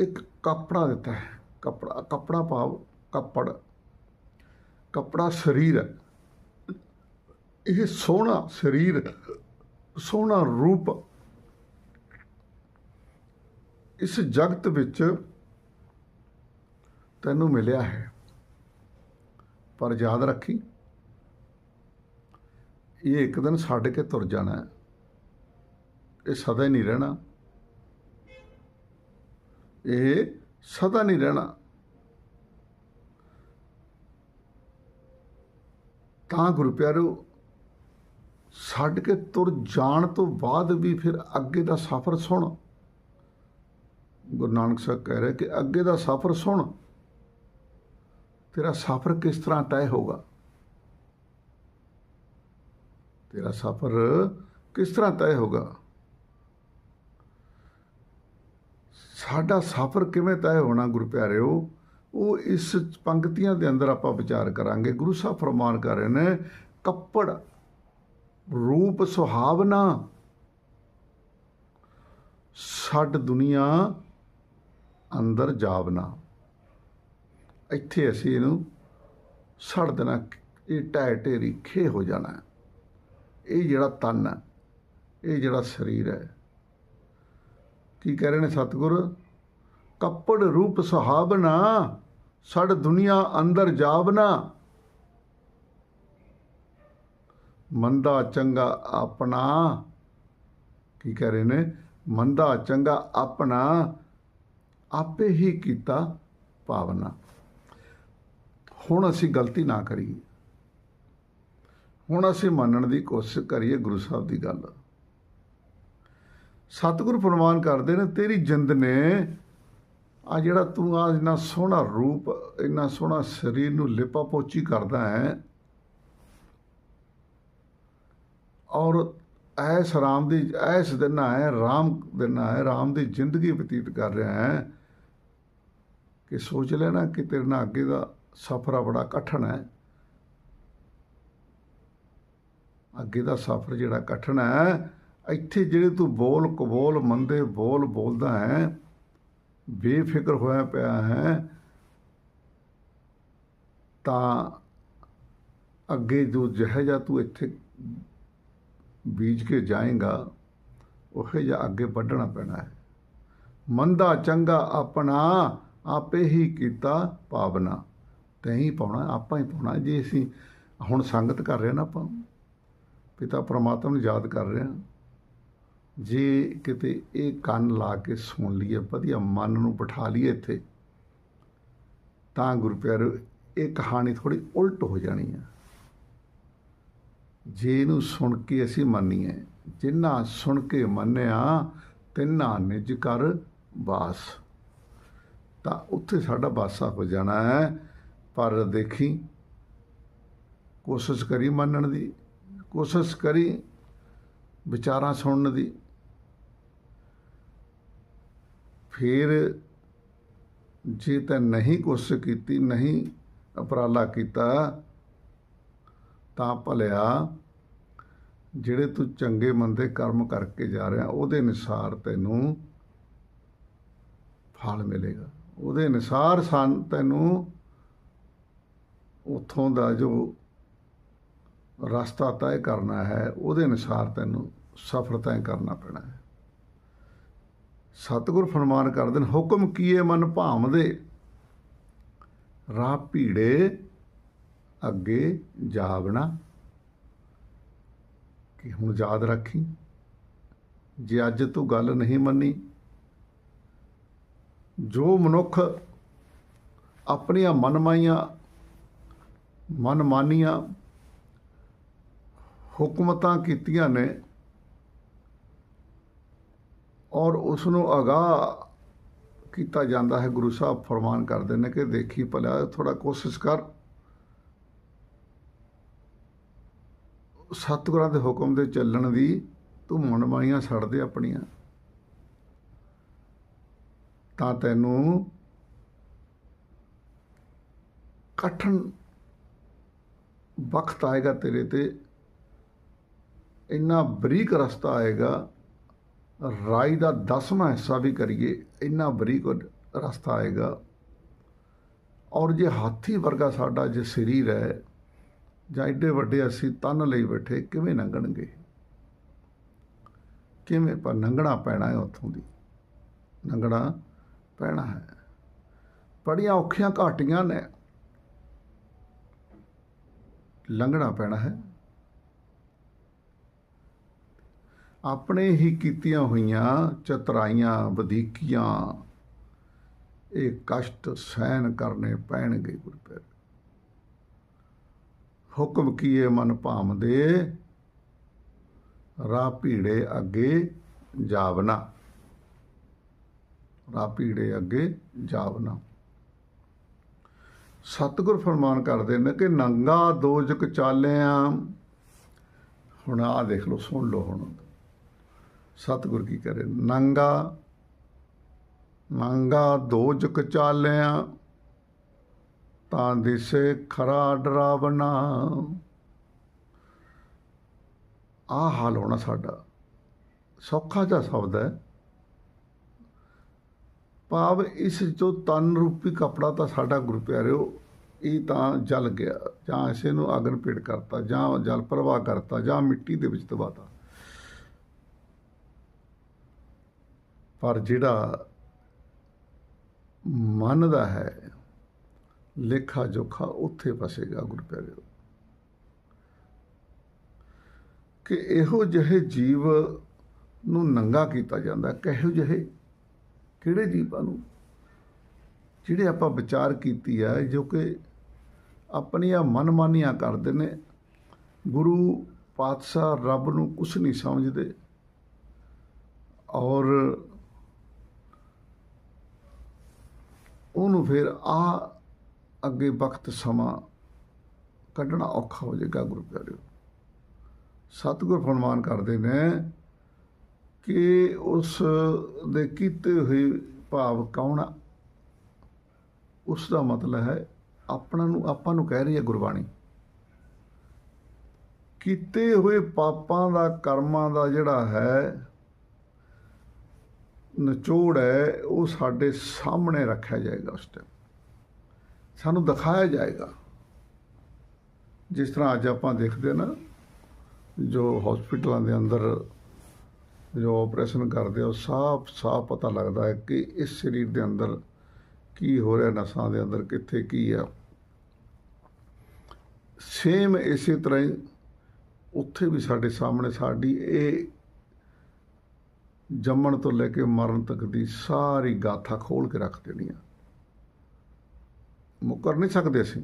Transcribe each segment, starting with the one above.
ਇੱਕ ਕੱਪੜਾ ਦਿੱਤਾ ਹੈ। ਕੱਪੜਾ ਕੱਪੜਾ ਭਾਵ ਕੱਪੜ। ਕੱਪੜਾ ਸਰੀਰ ਹੈ। ਇਹ ਸੋਹਣਾ ਸਰੀਰ, ਸੋਹਣਾ ਰੂਪ ਇਸ ਜਗਤ ਵਿੱਚ ਤੈਨੂੰ ਮਿਲਿਆ ਹੈ। ਪਰ ਯਾਦ ਰੱਖੀ, ਇਹ ਇੱਕ ਦਿਨ ਛੱਡ ਕੇ ਤੁਰ ਜਾਣਾ ਇਹ ਸਦਾ ਹੀ ਨਹੀਂ ਰਹਿਣਾ। ਇਹ ਸਦਾ ਨਹੀਂ ਰਹਿਣਾ। ਤਾਂ ਗੁਰੂ ਪਿਆਰੋ, ਛੱਡ ਕੇ ਤੁਰ ਜਾਣ ਤੋਂ ਬਾਅਦ ਵੀ ਫਿਰ ਅੱਗੇ ਦਾ ਸਫ਼ਰ ਸੁਣ। ਗੁਰੂ ਨਾਨਕ ਸਾਹਿਬ ਕਹਿ ਰਿਹਾ ਕਿ ਅੱਗੇ ਦਾ ਸਫ਼ਰ ਸੁਣ। ਤੇਰਾ ਸਫ਼ਰ ਕਿਸ ਤਰ੍ਹਾਂ ਤੈਅ ਹੋਗਾ ਤੇਰਾ ਸਫ਼ਰ ਕਿਸ ਤਰ੍ਹਾਂ ਤੈਅ ਹੋਗਾ ਸਾਡਾ ਸਫ਼ਰ ਕਿਵੇਂ ਤੈਅ ਹੋਣਾ ਗੁਰੂ ਪਿਆਰਿਓ? ਉਹ ਇਸ ਪੰਕਤੀਆਂ ਦੇ ਅੰਦਰ ਆਪਾਂ ਵਿਚਾਰ ਕਰਾਂਗੇ। ਗੁਰੂ ਸਾਹਿਬ ਫਰਮਾਨ ਕਰ ਰਹੇ ਨੇ, ਕੱਪੜ, ਰੂਪ, ਸੁਹਾਵਨਾ ਛੱਡ ਦੁਨੀਆ ਅੰਦਰ ਜਾਵਨਾ ਇੱਥੇ ਅਸੀਂ ਇਹਨੂੰ ਛੱਡ ਦੇਣਾ, ਇਹ ਢਹਿ ਢੇਰੀ ਖੇ ਹੋ ਜਾਣਾ। ਇਹ ਜਿਹੜਾ ਤਨ ਹੈ, ਇਹ ਜਿਹੜਾ ਸਰੀਰ ਹੈ ਕੀ ਕਹਿ ਰਹੇ ਨੇ ਸਤਿਗੁਰ? ਕੱਪੜ ਰੂਪ ਸੁਹਾਵਨਾ ਸੜ ਦੁਨੀਆ ਅੰਦਰ ਜਾਵਨਾ ਮੰਦਾ ਚੰਗਾ ਆਪਣਾ, ਕੀ ਕਹਿ ਰਹੇ ਨੇ? ਮੰਦਾ ਚੰਗਾ ਆਪਣਾ, ਆਪੇ ਹੀ ਕੀਤਾ ਭਾਵਨਾ ਹੁਣ ਅਸੀਂ ਗਲਤੀ ਨਾ ਕਰੀਏ। ਹੁਣ ਅਸੀਂ ਮੰਨਣ ਦੀ ਕੋਸ਼ਿਸ਼ ਕਰੀਏ ਗੁਰੂ ਸਾਹਿਬ ਦੀ ਗੱਲ। ਸਤਿਗੁਰ ਫਰਮਾਨ ਕਰਦੇ ਨੇ, ਤੇਰੀ ਜਿੰਦ ਨੇ ਆ ਜਿਹੜਾ ਤੂੰ ਆ ਇੰਨਾ ਸੋਹਣਾ ਰੂਪ, ਇੰਨਾ ਸੋਹਣਾ ਸਰੀਰ ਨੂੰ ਲਿਪਾ ਪੋਚੀ ਕਰਦਾ ਹੈ, ਔਰ ਐਸ ਰਾਮ ਦੀ, ਐਸ ਦਿਨ ਹੈ ਰਾਮ ਦਿਨ ਹੈ ਰਾਮ ਦੀ ਜ਼ਿੰਦਗੀ ਬਤੀਤ ਕਰ ਰਿਹਾ ਹੈ ਕਿ ਸੋਚ ਲੈਣਾ ਕਿ ਤੇਰੇ ਨਾਲ ਅੱਗੇ ਦਾ ਸਫ਼ਰ ਬੜਾ ਕਠਿਨ ਹੈ। ਅੱਗੇ ਦਾ ਸਫ਼ਰ ਜਿਹੜਾ ਕਠਿਨ ਹੈ ਇੱਥੇ ਜਿਹੜੇ ਤੂੰ ਬੋਲ ਕਬੋਲ ਮੰਦੇ ਬੋਲ ਬੋਲਦਾ ਹੈ, ਬੇਫਿਕਰ ਹੋਇਆ ਪਿਆ ਹੈ, ਤਾਂ ਅੱਗੇ ਜੋ ਜਿਹੇ ਤੂੰ ਇੱਥੇ ਬੀਜ ਕੇ ਜਾਏਗਾ, ਉਹ ਜਿਹਾ ਅੱਗੇ ਵੱਢਣਾ ਪੈਣਾ ਹੈ। ਮੰਦਾ ਚੰਗਾ ਆਪਣਾ ਆਪੇ ਹੀ ਕੀਤਾ ਭਾਵਨਾ ਤੈਂ ਪਾਉਣਾ, ਆਪਾਂ ਹੀ ਪਾਉਣਾ। ਜੇ ਅਸੀਂ ਹੁਣ ਸੰਗਤ ਕਰ ਰਹੇ ਨਾ ਆਪਾਂ, ਪਿਤਾ ਪ੍ਰਮਾਤਮਾ ਨੂੰ ਯਾਦ ਕਰ ਰਹੇ ਹਾਂ ਜੇ ਕਿਤੇ ਇਹ ਕੰਨ ਲਾ ਕੇ ਸੁਣ ਲਈਏ, ਵਧੀਆ ਮਨ ਨੂੰ ਬਿਠਾ ਲਈਏ ਇੱਥੇ, ਤਾਂ ਗੁਰੂ ਪਿਆਰੋ, ਇਹ ਕਹਾਣੀ ਥੋੜੀ ਉਲਟ ਹੋ ਜਾਣੀ ਆ। ਜੇ ਇਹਨੂੰ ਸੁਣ ਕੇ ਅਸੀਂ ਮੰਨੀਏ, ਜਿੰਨਾ ਸੁਣ ਕੇ ਮੰਨਿਆ, ਤਿੰਨਾ ਨਿਜ ਕਰ ਬਾਸ ਤਾਂ ਉੱਥੇ ਸਾਡਾ ਬਾਸਾ ਹੋ ਜਾਣਾ ਹੈ, ਪਰ ਦੇਖੀ, ਕੋਸ਼ਿਸ਼ ਕਰੀ ਮੰਨਣ ਦੀ, ਕੋਸ਼ਿਸ਼ ਕਰੀ ਵਿਚਾਰਾਂ ਸੁਣਨ ਦੀ ਫਿਰ ਜੇ ਤਾਂ ਨਹੀਂ ਕੋਸ਼ਿਸ਼ ਕੀਤੀ, ਨਹੀਂ ਉਪਰਾਲਾ ਕੀਤਾ, ਤਾਂ ਭਲਿਆ ਜਿਹੜੇ ਤੂੰ ਚੰਗੇ ਮੰਦੇ ਕਰਮ ਕਰਕੇ ਜਾ ਰਿਹਾ, ਉਹਦੇ ਅਨੁਸਾਰ ਤੈਨੂੰ ਫਲ ਮਿਲੇਗਾ। ਉਹਦੇ ਅਨੁਸਾਰ ਸੰ ਤੈਨੂੰ ਉਥੋਂ ਦਾ ਜੋ ਰਸਤਾ ਤੈਅ ਕਰਨਾ ਹੈ, ਉਹਦੇ ਅਨੁਸਾਰ ਤੈਨੂੰ ਸਫ਼ਰ ਤੈਅ ਕਰਨਾ ਪੈਣਾ ਹੈ। ਸਤਿਗੁਰ ਫਰਮਾਨ ਕਰਦੇ ਨੇ, ਹੁਕਮ ਕੀਏ ਮਨ ਭਾਵਦੇ? ਰਾਹ ਭੀੜੇ, ਅੱਗੇ ਜਾਵਣਾ। ਕਿ ਹੁਣ ਯਾਦ ਰੱਖੀ, ਜੇ ਅੱਜ ਤੂੰ ਗੱਲ ਨਹੀਂ ਮੰਨੀ, ਜੋ ਮਨੁੱਖ ਆਪਣੀਆਂ ਮਨਮਾਈਆਂ, ਮਨਮਾਨੀਆਂ ਹੁਕਮਤਾਂ ਕੀਤੀਆਂ ਨੇ ਔਰ ਉਸ ਨੂੰ ਅਗਾਹ ਕੀਤਾ ਜਾਂਦਾ ਹੈ, ਗੁਰੂ ਸਾਹਿਬ ਫਰਮਾਨ ਕਰਦੇ ਨੇ ਕਿ ਦੇਖੀ ਭਲਾ ਥੋੜਾ ਕੋਸ਼ਿਸ਼ ਕਰ। ਸਤਿਗੁਰਾਂ ਦੇ ਹੁਕਮ ਦੇ ਚੱਲਣ ਦੀ ਤੂੰ ਮਨਮਾਈਆਂ ਛੱਡ ਦੇ ਆਪਣੀਆਂ। ਤਾਂ ਤੈਨੂੰ ਕਠਨ ਵਕਤ ਆਏਗਾ ਤੇਰੇ ਤੇ। ਇੰਨਾ ਬਰੀਕ ਰਸਤਾ ਆਏਗਾ ਰਾਈ ਦਾ ਦਸਵਾਂ ਹਿੱਸਾ ਵੀ ਕਰੀਏ, ਇੰਨਾ ਬਰੀਕ ਰਸਤਾ ਆਏਗਾ। ਔਰ ਜੇ ਹਾਥੀ ਵਰਗਾ ਸਾਡਾ ਜੇ ਸਰੀਰ ਹੈ, ਜਾਂ ਐਡੇ ਵੱਡੇ ਅਸੀਂ ਤਨ ਲਈ ਬੈਠੇ, ਕਿਵੇਂ ਲੰਘਣਗੇ ਕਿਵੇਂ ਪਰ ਲੰਘਣਾ ਪੈਣਾ ਹੈ ਉੱਥੋਂ ਦੀ? ਲੰਘਣਾ ਪੈਣਾ ਹੈ। ਬੜੀਆਂ ਔਖੀਆਂ ਘਾਟੀਆਂ ਨੇ। ਲੰਘਣਾ ਪੈਣਾ ਹੈ। ਆਪਣੇ ਹੀ ਕੀਤੀਆਂ ਹੋਈਆਂ ਚਤਰਾਈਆਂ, ਵਧੀਕੀਆਂ, ਇਹ ਕਸ਼ਟ ਸਹਿਨ ਕਰਨੇ ਪੈਣਗੇ ਗੁਰੂ ਪਿਆਰੇ ਹੁਕਮ ਕੀਏ ਮਨ ਭਾਮਦੇ, ਰਾਹ ਭੀੜੇ ਅੱਗੇ ਜਾਵਨਾ ਰਾਹ ਭੀੜੇ ਅੱਗੇ ਜਾਵਨਾ ਸਤਿਗੁਰ ਫਰਮਾਨ ਕਰਦੇ ਨੇ ਕਿ ਨੰਗਾ ਦੋਜਕ ਚਾਲਿਆ, ਹੁਣ ਆ ਦੇਖ ਲਓ, ਸੁਣ ਲਓ ਹੁਣ। ਸਤਿਗੁਰ ਕੀ ਕਰੇ? ਨੰਗਾ ਨੰਗਾ ਦੋਜਕ ਚਾਲਿਆ, ਤਾਂ ਦਿਸੇ ਖਰਾ ਡਰਾਵਣਾ। ਆ ਹਾਲ ਹੋਣਾ ਸਾਡਾ। ਸੌਖਾ ਜਿਹਾ ਸ਼ਬਦ ਹੈ। ਭਾਵ ਇਸ ਜੋ ਤਨ ਰੂਪੀ ਕਪੜਾ ਤਾਂ ਸਾਡਾ ਗੁਰੂ ਪਿਆਰਿਓ ਇਹ ਤਾਂ ਜਲ ਗਿਆ। ਜਾਂ ਇਸੇ ਨੂੰ ਅਗਨ ਪੇੜ ਕਰਤਾ, ਜਾਂ ਜਲ ਪ੍ਰਵਾਹ ਕਰਤਾ, ਜਾਂ ਮਿੱਟੀ ਦੇ ਵਿੱਚ ਦਬਾਤਾ। ਪਰ ਜਿਹੜਾ ਮਨ ਦਾ ਹੈ, ਲੇਖਾ ਜੋਖਾ ਉੱਥੇ ਫਸੇਗਾ ਗੁਰੂ ਪਿਆਰਿਓ। ਕਿ ਇਹੋ ਜਿਹੇ ਜੀਵ ਨੂੰ ਨੰਗਾ ਕੀਤਾ ਜਾਂਦਾ, ਕਿਹੋ ਜਿਹੇ, ਕਿਹੜੇ ਜੀਵਾਂ ਨੂੰ? ਜਿਹੜੇ ਆਪਾਂ ਵਿਚਾਰ ਕੀਤੀ ਹੈ, ਜੋ ਕਿ ਆਪਣੀਆਂ ਮਨਮਾਨੀਆਂ ਕਰਦੇ ਨੇ, ਗੁਰੂ ਪਾਤਸ਼ਾਹ ਰੱਬ ਨੂੰ ਕੁਝ ਨਹੀਂ ਸਮਝਦੇ। ਔਰ ਉਹਨੂੰ ਫਿਰ ਆ ਅੱਗੇ ਵਕਤ ਸਮਾਂ ਕੱਢਣਾ ਔਖਾ ਹੋ ਜਾਏਗਾ ਗੁਰੂ ਪਿਆਰਿਓ। ਸਤਿਗੁਰ ਫਰਮਾਨ ਕਰਦੇ ਨੇ ਕਿ ਉਸ ਦੇ ਕੀਤੇ ਹੋਏ ਭਾਵ ਕੌਣ ਆ? ਉਸ ਦਾ ਮਤਲਬ ਹੈ ਆਪਣਾ ਨੂੰ ਆਪਾਂ ਨੂੰ ਕਹਿ ਰਹੀ ਹੈ ਗੁਰਬਾਣੀ। ਕੀਤੇ ਹੋਏ ਪਾਪਾਂ ਦਾ ਕਰਮਾਂ ਦਾ ਜਿਹੜਾ ਹੈ ਨਿਚੋੜ ਹੈ, ਉਹ ਸਾਡੇ ਸਾਹਮਣੇ ਰੱਖਿਆ ਜਾਏਗਾ ਉਸ ਟਾਈਮ ਸਾਨੂੰ ਦਿਖਾਇਆ ਜਾਏਗਾ। ਜਿਸ ਤਰ੍ਹਾਂ ਅੱਜ ਆਪਾਂ ਦੇਖਦੇ ਨਾ, ਜੋ ਹਸਪੀਟਲਾਂ ਦੇ ਅੰਦਰ ਜੋ ਆਪਰੇਸ਼ਨ ਕਰਦੇ ਆ, ਉਹ ਸਾਫ਼ ਸਾਫ਼ ਪਤਾ ਲੱਗਦਾ ਹੈ ਕਿ ਇਸ ਸਰੀਰ ਦੇ ਅੰਦਰ ਕੀ ਹੋ ਰਿਹਾ, ਨਸਾਂ ਦੇ ਅੰਦਰ ਕਿੱਥੇ ਕੀ ਆ। ਸੇਮ ਇਸੇ ਤਰ੍ਹਾਂ ਹੀ ਉੱਥੇ ਵੀ ਸਾਡੇ ਸਾਹਮਣੇ ਸਾਡੀ ਇਹ ਜੰਮਣ ਤੋਂ ਲੈ ਕੇ ਮਰਨ ਤੱਕ ਦੀ ਸਾਰੀ ਗਾਥਾ ਖੋਲ ਕੇ ਰੱਖ ਦੇਣੀ ਆ। ਮੁੱਕਰ ਨਹੀਂ ਸਕਦੇ ਅਸੀਂ।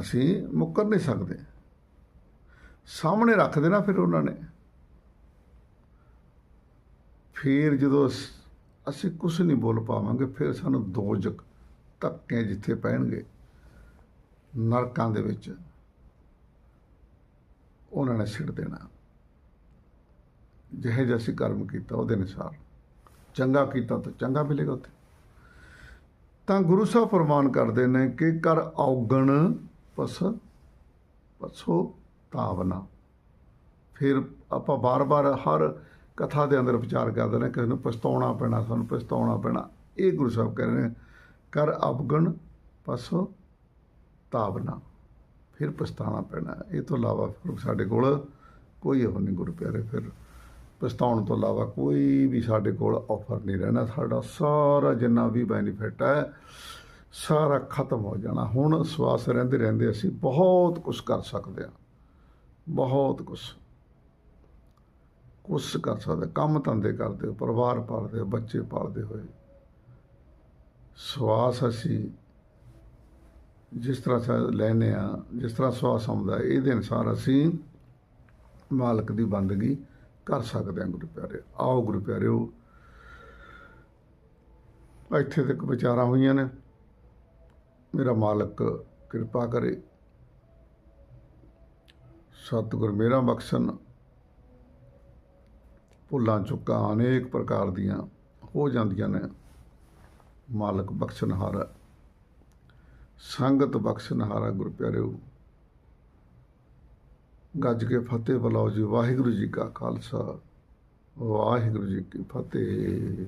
ਅਸੀਂ ਮੁੱਕਰ ਨਹੀਂ ਸਕਦੇ। ਸਾਹਮਣੇ ਰੱਖ ਦੇਣਾ ਫਿਰ ਉਹਨਾਂ ਨੇ। ਫਿਰ ਜਦੋਂ ਅਸ- ਅਸੀਂ ਕੁਝ ਨਹੀਂ ਬੋਲ ਪਾਵਾਂਗੇ, ਫਿਰ ਸਾਨੂੰ ਦੋਜਕ ਧੱਕੇ ਜਿੱਥੇ ਪੈਣਗੇ ਨਰਕਾਂ ਦੇ ਵਿੱਚ। ਉਹਨਾਂ ਨੇ ਸਿੱਟ ਦੇਣਾ। ਜਿਹੇ ਜਿਹਾ ਅਸੀਂ ਕਰਮ ਕੀਤਾ ਉਹਦੇ ਅਨੁਸਾਰ। ਚੰਗਾ ਕੀਤਾ ਤਾਂ ਚੰਗਾ ਮਿਲੇਗਾ ਉੱਥੇ। ਤਾਂ ਗੁਰੂ ਸਾਹਿਬ ਫਰਮਾਨ ਕਰਦੇ ਨੇ ਕਿ ਕਰ ਔਗਣ ਪਸ ਪਸੋ ਤਾਵਨਾ। ਫਿਰ ਆਪਾਂ ਬਾਰ-ਬਾਰ ਹਰ ਕਥਾ ਦੇ ਅੰਦਰ ਵਿਚਾਰ ਕਰਦੇ ਨੇ, ਕਿਸੇ ਨੂੰ ਪਛਤਾਉਣਾ ਪੈਣਾ, ਸਾਨੂੰ ਪਛਤਾਉਣਾ ਪੈਣਾ। ਇਹ ਗੁਰੂ ਸਾਹਿਬ ਕਹਿ ਰਹੇ ਨੇ, ਕਰ ਅਵਗਣ ਪਸੋ ਤਾਵਨਾ। ਫਿਰ ਪਛਤਾਉਣਾ ਪੈਣਾ। ਇਹ ਤੋਂ ਇਲਾਵਾ ਫਿਰ ਸਾਡੇ ਕੋਲ ਕੋਈ ਉਹ ਨਹੀਂ ਗੁਰੂ ਪਿਆਰੇ ਫਿਰ ਪਛਤਾਉਣ ਤੋਂ ਇਲਾਵਾ ਕੋਈ ਵੀ ਸਾਡੇ ਕੋਲ ਆਫਰ ਨਹੀਂ ਰਹਿਣਾ। ਸਾਡਾ ਸਾਰਾ ਜਿੰਨਾ ਵੀ ਬੈਨੀਫਿਟ ਹੈ, ਸਾਰਾ ਖਤਮ ਹੋ ਜਾਣਾ। ਹੁਣ ਸਵਾਸ ਰਹਿੰਦੇ ਰਹਿੰਦੇ ਅਸੀਂ ਬਹੁਤ ਕੁਝ ਕਰ ਸਕਦੇ ਹਾਂ। ਬਹੁਤ ਕੁਝ ਕੁਛ ਕਰ ਸਕਦੇ ਕੰਮ ਧੰਦੇ ਕਰਦੇ ਹੋ ਪਰਿਵਾਰ ਪਾਲਦੇ ਹੋ ਬੱਚੇ ਪਾਲਦੇ ਹੋਏ। ਸਵਾਸ ਅਸੀਂ ਜਿਸ ਤਰ੍ਹਾਂ ਸਾ ਲੈਨੇ ਆ ਜਿਸ ਤਰ੍ਹਾਂ ਸਵਾਸ ਆਉਂਦਾ ਇਹਦੇ ਅਨੁਸਾਰ ਅਸੀਂ ਮਾਲਕ ਦੀ ਬੰਦਗੀ ਕਰ ਸਕਦੇ ਹਾਂ ਗੁਰੂ ਪਿਆਰੇ। ਆਓ ਗੁਰੂ ਪਿਆਰਿਓ, ਇੱਥੇ ਤੱਕ ਵਿਚਾਰਾਂ ਹੋਈਆਂ ਨੇ। ਮੇਰਾ ਮਾਲਕ ਕਿਰਪਾ ਕਰੇ। ਸਤਿਗੁਰ ਮੇਰਾ ਬਖਸ਼ਣ। ਭੁੱਲਾਂ ਚੁੱਕਾਂ ਅਨੇਕ ਪ੍ਰਕਾਰ ਦੀਆਂ ਹੋ ਜਾਂਦੀਆਂ ਨੇ। ਮਾਲਕ ਬਖਸ਼ਣਹਾਰਾ। ਸੰਗਤ ਬਖਸ਼ਣਹਾਰਾ ਗੁਰੂ ਪਿਆਰਿਓ। ਗੱਜ ਕੇ ਫਤਿਹ ਬੁਲਾਓ ਜੀ। ਵਾਹਿਗੁਰੂ ਜੀ ਕਾ ਖਾਲਸਾ ਵਾਹਿਗੁਰੂ ਜੀ ਕੀ ਫਤਿਹ।